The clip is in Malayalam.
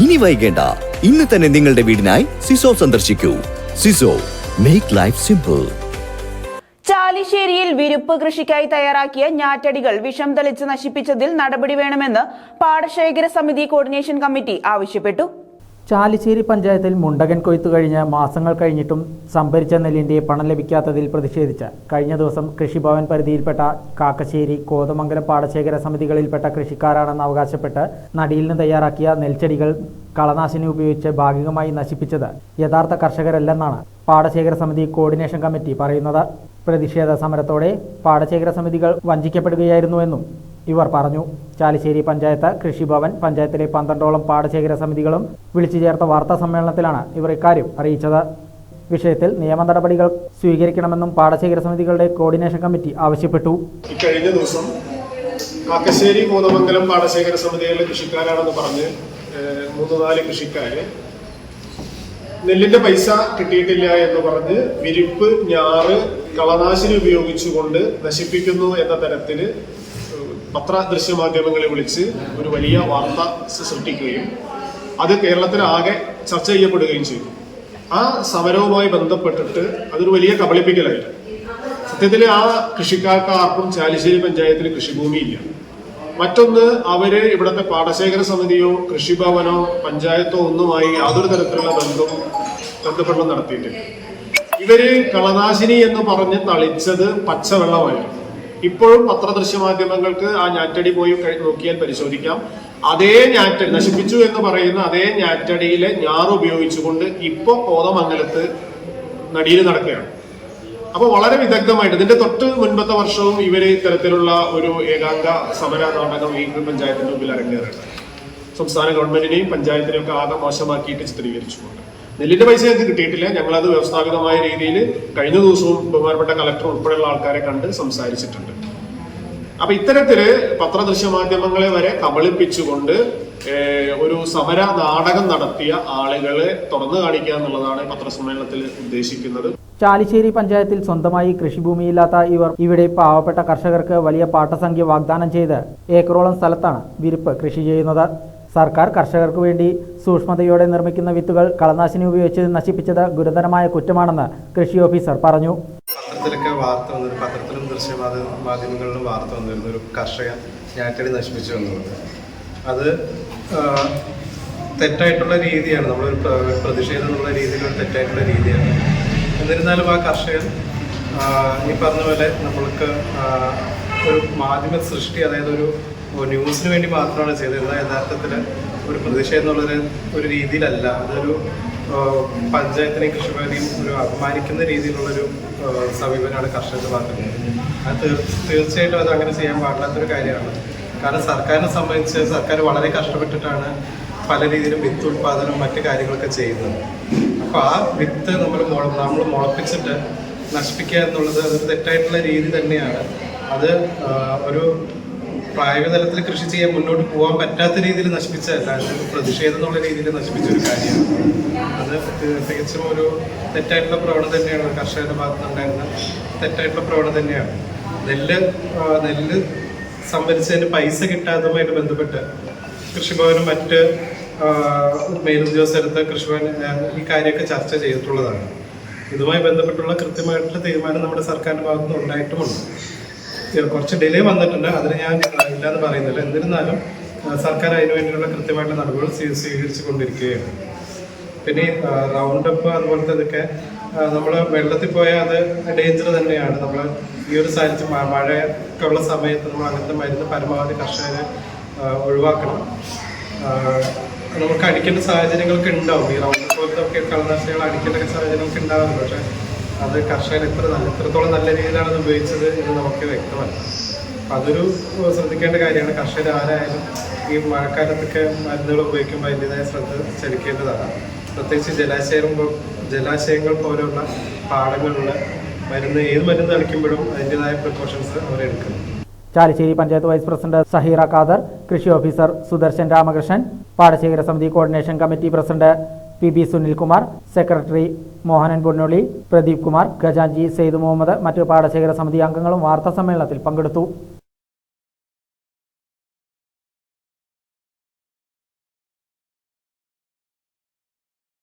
ഇനി വൈകേണ്ട. ഇന്ന് തന്നെ നിങ്ങളുടെ വീടിനായി സിസോ സന്ദർശിക്കൂ. സിസോ മേക്ക് ലൈഫ് സിമ്പിൾ ചാലിശ്ശേരിയിൽ വിരുപ്പ് കൃഷിക്കായി തയ്യാറാക്കിയ ഞാറ്റടികൾ വിഷം തെളിച്ച് നശിപ്പിച്ചതിൽ നടപടി വേണമെന്ന് പാടശേഖര സമിതി കോർഡിനേഷൻ കമ്മിറ്റി ആവശ്യപ്പെട്ടു. ചാലിശ്ശേരി പഞ്ചായത്തിൽ മുണ്ടകൻ കൊയ്ത്തു കഴിഞ്ഞ് മാസങ്ങൾ കഴിഞ്ഞിട്ടും സംഭരിച്ച നെല്ലിന്റെ പണം ലഭിക്കാത്തതിൽ പ്രതിഷേധിച്ച് കഴിഞ്ഞ ദിവസം കൃഷിഭവൻ പരിധിയിൽപ്പെട്ട കാക്കശ്ശേരി കോതമംഗലം പാടശേഖര സമിതികളിൽപ്പെട്ട കൃഷിക്കാരാണെന്ന് അവകാശപ്പെട്ട് നടിയിൽ നിന്ന് തയ്യാറാക്കിയ നെൽച്ചെടികൾ കളനാശിനി ഉപയോഗിച്ച് ഭാഗികമായി നശിപ്പിച്ചത് യഥാർത്ഥ കർഷകരല്ലെന്നാണ് പാടശേഖര സമിതി കോർഡിനേഷൻ കമ്മിറ്റി പറയുന്നത്. പ്രതിഷേധ സമരത്തോടെ പാടശേഖര സമിതികൾ വഞ്ചിക്കപ്പെടുകയായിരുന്നുവെന്നും ഇവർ പറഞ്ഞു. ചാലിശ്ശേരി പഞ്ചായത്ത് കൃഷിഭവൻ പഞ്ചായത്തിലെ പന്ത്രണ്ടോളം പാടശേഖര സമിതികളും വിളിച്ചു ചേർത്ത വാർത്താ സമ്മേളനത്തിലാണ് ഇവർ ഇക്കാര്യം അറിയിച്ചത്. വിഷയത്തിൽ നിയമ നടപടികൾ സ്വീകരിക്കണമെന്നും പാടശേഖര സമിതികളുടെ കോർഡിനേഷൻ കമ്മിറ്റി ആവശ്യപ്പെട്ടു. കഴിഞ്ഞ ദിവസം കാക്കശ്ശേരി മൂന്നമംഗലം പാടശേഖര സമിതികളിലെ കൃഷിക്കാരാണെന്ന് പറഞ്ഞ് മൂന്ന് നാല് കൃഷിക്കാര് നെല്ലിന്റെ പൈസ കിട്ടിയിട്ടില്ല എന്ന് പറഞ്ഞ് വിരിപ്പ് ഞാറ് കളനാശിനി ഉപയോഗിച്ചുകൊണ്ട് നശിപ്പിക്കുന്നു എന്ന തരത്തിൽ ഏഹ്, പത്ര ദൃശ്യമാധ്യമങ്ങളെ വിളിച്ച് ഒരു വലിയ വാർത്ത സൃഷ്ടിക്കുകയും അത് കേരളത്തിലാകെ ചർച്ച ചെയ്യപ്പെടുകയും ചെയ്തു. ആ സമരവുമായി ബന്ധപ്പെട്ടിട്ട് അതൊരു വലിയ കബളിപ്പിക്കലായിരുന്നു. സത്യത്തിൽ ആ കൃഷിക്കാർക്ക് ആർക്കും ചാലിശ്ശേരി പഞ്ചായത്തിൽ കൃഷിഭൂമിയില്ല. മറ്റൊന്ന് അവർ ഇവിടുത്തെ പാടശേഖര സമിതിയോ കൃഷിഭവനോ പഞ്ചായത്തോ ഒന്നുമായി യാതൊരു തരത്തിലുള്ള ബന്ധവും ബന്ധപ്പെടലും നടത്തിയിട്ടില്ല. ഇവർ കളനാശിനി എന്ന് പറഞ്ഞ് തളിച്ചത് പച്ചവെള്ളമായിരുന്നു. ഇപ്പോഴും പത്രദൃശ്യ മാധ്യമങ്ങൾക്ക് ആ ഞാറ്റടി പോയി നോക്കിയാൽ പരിശോധിക്കാം. അതേ ഞാറ്റടി നശിപ്പിച്ചു എന്ന് പറയുന്ന അതേ ഞാറ്റടിയിലെ ഞാറ് ഉപയോഗിച്ചുകൊണ്ട് ഇപ്പൊ കോതമംഗലത്ത് നടിയിൽ നടക്കുകയാണ്. അപ്പൊ വളരെ വിദഗ്ധമായിട്ട് ഇതിന്റെ തൊട്ട് മുൻപത്തെ വർഷവും ഇവർ ഇത്തരത്തിലുള്ള ഒരു ഏകാംഗ സമര നാടകം ഈ പഞ്ചായത്തിന്റെ മുമ്പിൽ അരങ്ങേറുണ്ട് സംസ്ഥാന ഗവൺമെന്റിനെയും പഞ്ചായത്തിനെയും ഒക്കെ ആകെ മോശമാക്കിയിട്ട് ചിത്രീകരിച്ചുകൊണ്ട്. നെല്ലിന്റെ പൈസ ഞങ്ങൾക്ക് കിട്ടിയിട്ടില്ല. ഞങ്ങളത് വ്യവസ്ഥാപിതമായ രീതിയിൽ കഴിഞ്ഞ ദിവസവും ബഹുമാനപ്പെട്ട കളക്ടർ ഉൾപ്പെടെയുള്ള ആൾക്കാരെ കണ്ട് സംസാരിച്ചിട്ടുണ്ട്. അപ്പൊ ഇത്തരത്തിൽ പത്രദൃശ്യ മാധ്യമങ്ങളെ വരെ കബളിപ്പിച്ചുകൊണ്ട് ഒരു സമര നാടകം നടത്തിയ ആളുകളെ തുറന്നു കാണിക്കുക എന്നുള്ളതാണ് പത്രസമ്മേളനത്തിൽ ഉദ്ദേശിക്കുന്നത്. ചാലിശ്ശേരി പഞ്ചായത്തിൽ സ്വന്തമായി കൃഷിഭൂമിയില്ലാത്ത ഇവർ ഇവിടെ പാവപ്പെട്ട കർഷകർക്ക് വലിയ പാട്ടസംഖ്യ വാഗ്ദാനം ചെയ്ത് ഏക്കറോളം സ്ഥലത്താണ് വിരിപ്പ് കൃഷി ചെയ്യുന്നത്. സർക്കാർ കർഷകർക്ക് വേണ്ടി സൂക്ഷ്മതയോടെ നിർമ്മിക്കുന്ന വിത്തുകൾ കളനാശിനി ഉപയോഗിച്ച് നശിപ്പിച്ചത് ഗുരുതരമായ കുറ്റമാണെന്ന് കൃഷി ഓഫീസർ പറഞ്ഞു. പത്രത്തിലൊക്കെ വാർത്ത വന്നൊരു പത്രത്തിലും ദൃശ്യ മാധ്യമ- മാധ്യമങ്ങളിലും വാർത്ത വന്നിരുന്നു. ഒരു കർഷകൻ ഞാറ്റടി നശിപ്പിച്ചു എന്നുള്ളത്. അത് തെറ്റായിട്ടുള്ള രീതിയാണ്. നമ്മളൊരു പ്ര- പ്രതിഷേധം എന്നുള്ള രീതിയിൽ ഒരു തെറ്റായിട്ടുള്ള രീതിയാണ്. എന്നിരുന്നാലും ആ കർഷകൻ ഈ പറഞ്ഞ പോലെ നമ്മൾക്ക് ഒരു മാധ്യമ സൃഷ്ടി അതായത് ഒരു ന്യൂസിന് വേണ്ടി മാത്രമാണ് ചെയ്തിരുന്നത് യഥാർത്ഥത്തിൽ ഒരു പ്രതിഷേധം എന്നുള്ളൊരു ഒരു രീതിയിലല്ല. അതൊരു പഞ്ചായത്തിനെയും കൃഷിഭവനെയും ഒരു അപമാനിക്കുന്ന രീതിയിലുള്ളൊരു സമീപനമാണ് കർഷകർക്ക് മാത്രം അത് തീർ- തീർച്ചയായിട്ടും അത് അങ്ങനെ ചെയ്യാൻ പാടില്ലാത്തൊരു കാര്യമാണ്. കാരണം സർക്കാരിനെ സംബന്ധിച്ച് സർക്കാർ വളരെ കഷ്ടപ്പെട്ടിട്ടാണ് പല രീതിയിലും വിത്ത് ഉൽപാദനവും മറ്റു കാര്യങ്ങളൊക്കെ ചെയ്യുന്നത്. അപ്പോൾ ആ വിത്ത് നമ്മൾ നമ്മൾ മുളപ്പിച്ചിട്ട് നശിപ്പിക്കുക എന്നുള്ളത് അതൊരു തെറ്റായിട്ടുള്ള രീതി തന്നെയാണ്. അത് ഒരു പ്രായോഗിക തലത്തിൽ കൃഷി ചെയ്യാൻ മുന്നോട്ട് പോകാൻ പറ്റാത്ത രീതിയിൽ നശിപ്പിച്ച അത് പ്രതിഷേധം എന്നുള്ള രീതിയിൽ നശിപ്പിച്ച ഒരു കാര്യമാണ്. അത് തികച്ചും ഒരു തെറ്റായിട്ടുള്ള പ്രവണത തന്നെയാണ്. കർഷകരുടെ കർഷകരുടെ ഭാഗത്തുനിന്നുണ്ടായിരുന്ന തെറ്റായിട്ടുള്ള പ്രവണത തന്നെയാണ്. നെല്ല് നെല്ല് സംഭരിച്ചതിന് പൈസ കിട്ടാത്തതുമായിട്ട് ബന്ധപ്പെട്ട് കൃഷിഭവനും മറ്റ് മേലുദ്യോഗസ്ഥരത്ത് കൃഷിഭവൻ ഈ കാര്യമൊക്കെ ചർച്ച ചെയ്തിട്ടുള്ളതാണ്. ഇതുമായി ബന്ധപ്പെട്ടുള്ള കൃത്യമായിട്ടുള്ള തീരുമാനം നമ്മുടെ സർക്കാരിന്റെ ഭാഗത്തുനിന്ന് ഉണ്ടായിട്ടുമുണ്ട്. കുറച്ച് ഡിലേ വന്നിട്ടുണ്ട്. അതിന് ഞാൻ ഇല്ലാന്ന് പറയുന്നില്ല. എന്നിരുന്നാലും സർക്കാർ അതിനു വേണ്ടിയുള്ള കൃത്യമായിട്ടുള്ള നടപടികൾ സ്വീ- സ്വീകരിച്ചു കൊണ്ടിരിക്കുകയാണ് പിന്നെ റൗണ്ട് അപ്പ് അതുപോലത്തെ ഇതൊക്കെ നമ്മൾ വെള്ളത്തിൽ പോയാൽ അത് ഡേഞ്ചർ തന്നെയാണ്. നമ്മൾ ഈ ഒരു സാഹചര്യം മഴയൊക്കെ ഉള്ള സമയത്ത് നമ്മൾ അങ്ങനത്തെ മരുന്ന് പരമാവധി കർഷകരെ ഒഴിവാക്കണം. നമുക്ക് അടിക്കേണ്ട സാഹചര്യങ്ങളൊക്കെ ഉണ്ടാവും. ഈ റൗണ്ട് പോലത്തെ ഒക്കെ കളനാശികൾ അടിക്കേണ്ട സാഹചര്യങ്ങളൊക്കെ ഉണ്ടാവുന്നു പക്ഷേ അത് കർഷകൻ എത്ര എത്രത്തോളം നല്ല രീതിയിലാണ് അത് ഉപയോഗിച്ചത് എന്ന് നമുക്ക് വ്യക്തമല്ല അപ്പം അതൊരു ശ്രദ്ധിക്കേണ്ട കാര്യമാണ്. കർഷകർ ആരായാലും ഈ മഴക്കാലത്തൊക്കെ മരുന്നുകൾ ഉപയോഗിക്കുമ്പോൾ അതിന്റെതായ ശ്രദ്ധ ചലിക്കേണ്ടതാണ്. പ്രത്യേകിച്ച് ജലാശയം ജലാശയങ്ങൾ പോലെയുള്ള പാടങ്ങളുള്ള മരുന്ന് ഏത് മരുന്ന് അടിക്കുമ്പോഴും അതിന്റെതായ പ്രിക്കോഷൻസ് അവരെടുക്കുന്നു ചാലിശ്ശേരി പഞ്ചായത്ത് വൈസ് പ്രസിഡന്റ് സഹീറ ഖാദർ കൃഷി ഓഫീസർ സുദർശൻ രാമകൃഷ്ണൻ പാടശേഖര സമിതി coordination committee president P B Sunilkumar secretary Mohanan Ponnoli Pradeep Kumar ഖജാൻജി Syed Muhammad മറ്റ് പാടശേഖര സമിതി അംഗങ്ങളും വാർത്താ സമ്മേളനത്തിൽ പങ്കെടുത്തു.